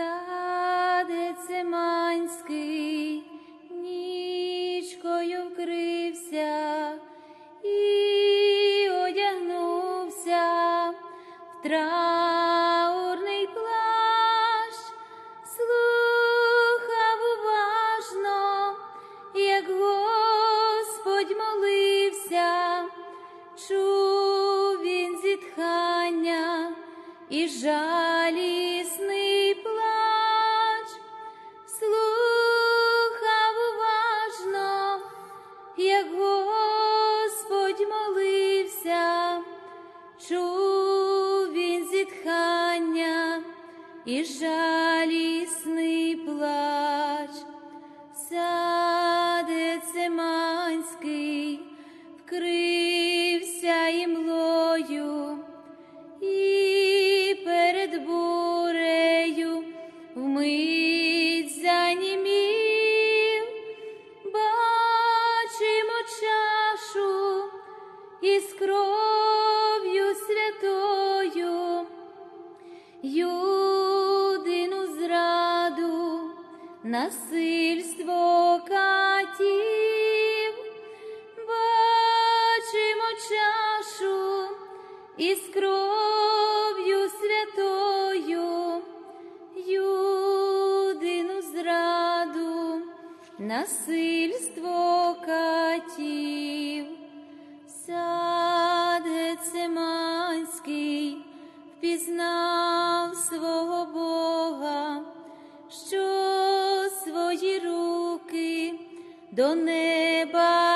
Саде Циманський нічкою вкрився і одягнувся. В траурний плащ, слухав уважно, як Господь молився, чув він зітхання і жалісний насильство катів, сад Циманський впізнав свого Бога, що свої руки до неба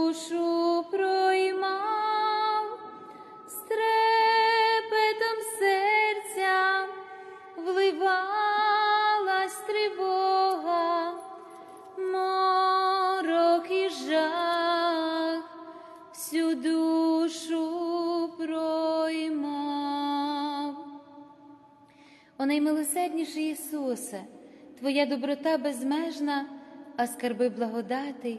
душу проймав, з трепетом серця вливалась тривога, морок і жах всю душу проймав. О наймилосердніший Ісусе, Твоя доброта безмежна, а скарби благодати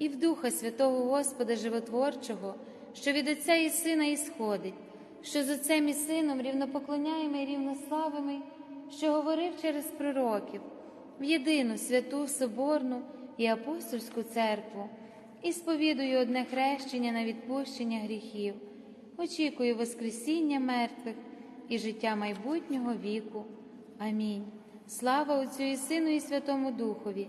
і в Духа Святого Господа Животворчого, що від Отця і Сина ісходить, що з Отцем і Сином рівнопоклоняємо і рівнославимо, що говорив через пророків, в єдину святу Соборну і апостольську церкву, і сповідую одне хрещення на відпущення гріхів, очікую Воскресіння мертвих і життя майбутнього віку. Амінь. Слава Отцю і Сину, і Святому Духові,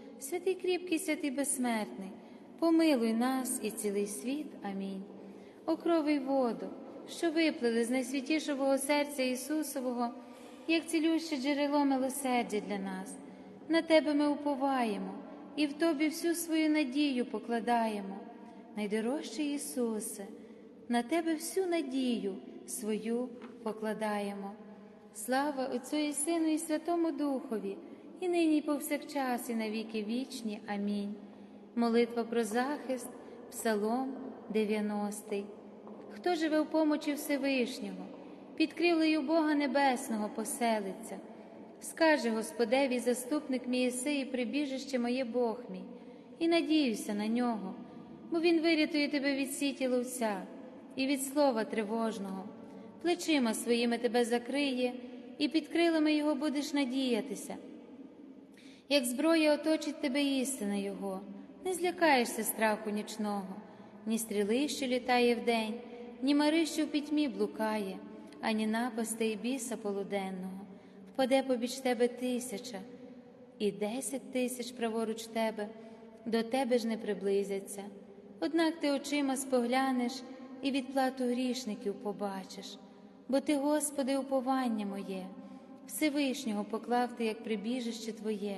святий кріпкий, святий безсмертний, помилуй нас і цілий світ. Амінь. Окровий воду, що виплили з найсвятішого серця Ісусового, як цілюще джерело милосердя для нас. На Тебе ми уповаємо і в Тобі всю свою надію покладаємо. Найдорожчий Ісусе, на Тебе всю надію свою покладаємо. Слава Отцю і Сину, і Святому Духові, і нині, і повсякчас, і навіки вічні. Амінь. Молитва про захист, Псалом 90. Хто живе в помочі Всевишнього, під кривлею Бога Небесного поселиться. Скаже Господеві, заступник мій Єси і прибіжище моє Бог мій, і надіюся на нього, бо Він вирятує тебе від сіті ловця і від слова тривожного, плечима своїми тебе закриє, і під крилами Його будеш надіятися. Як зброя оточить тебе істина Його, не злякаєшся страху нічного, ні стріли, що літає вдень, ні мари, що в пітьмі блукає, ані напасти і біса полуденного. Впаде побіч тебе тисяча, і десять тисяч праворуч тебе, до тебе ж не приблизяться. Однак ти очима споглянеш і відплату грішників побачиш, бо ти, Господи, уповання моє, Всевишнього поклав ти, як прибіжище Твоє,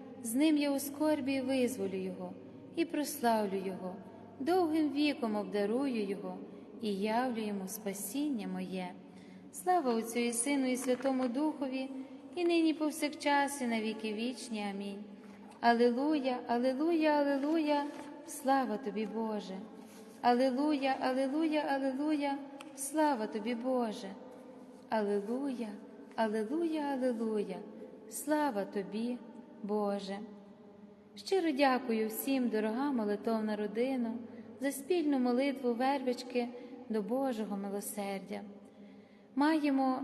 з ним я у скорбі визволю його, і прославлю Його, довгим віком обдарую Його і явлю йому спасіння моє. Слава Отцю і Сину, і Святому Духові, і нині повсякчас, і на віки вічні. Амінь. Алилуя, Алилуя, Алилуя, слава тобі, Боже. Алилуя, Алилуя, Алилуя, слава тобі, Боже. Алилуя, Алилуя, Алилуя, слава тобі, Боже. Щиро дякую всім, дорога молитовна родина, за спільну молитву вервички до Божого милосердя маємо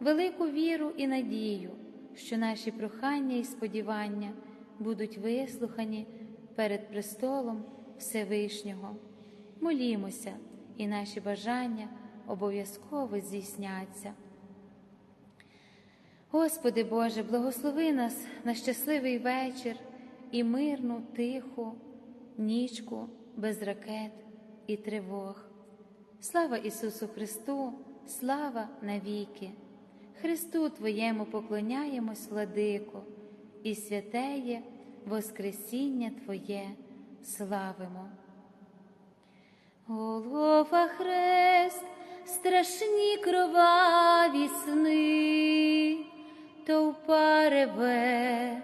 велику віру і надію, що наші прохання і сподівання будуть вислухані перед престолом Всевишнього. Молімося, і наші бажання обов'язково здійсняться. Господи Боже, благослови нас на щасливий вечір і мирну, тиху нічку без ракет і тривог. Слава Ісусу Христу! слава навіки. Христу Твоєму поклоняємось, владико, і святеє Воскресіння Твоє славимо. Голгофа хрест, страшні кроваві сни, товпа реве,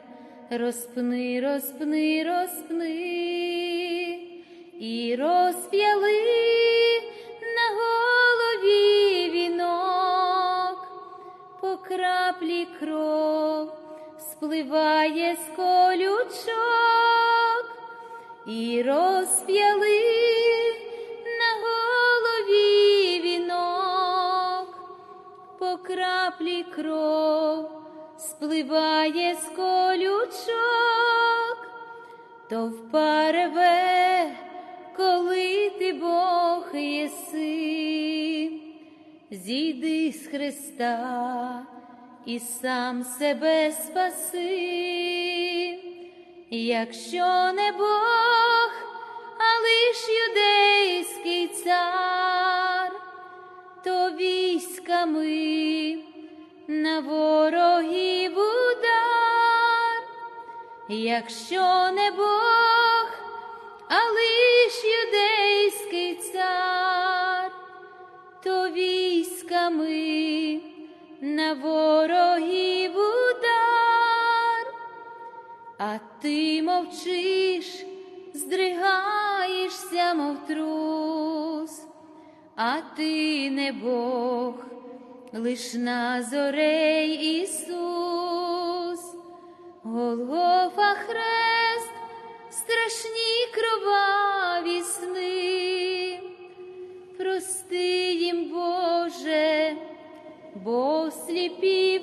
розпни, розпни, розпни, і розп'яли на голові вінок, по краплі кров спливає з колючок. І розп'яли на голові вінок, по краплі кров спливає з колючок, то впарве, коли ти Бог єси, зійди з Христа і сам себе спаси. Якщо не Бог, а лиш юдейський цар, то військами на ворогів удар, якщо не Бог, а лиш юдейський цар, то військами на ворогів удар, а ти мовчиш, здригаєшся, мов трус, а ти не Бог, лиш на зорей Ісус, Голгофа хрест, страшні кроваві сни, прости їм, Боже, бо сліпі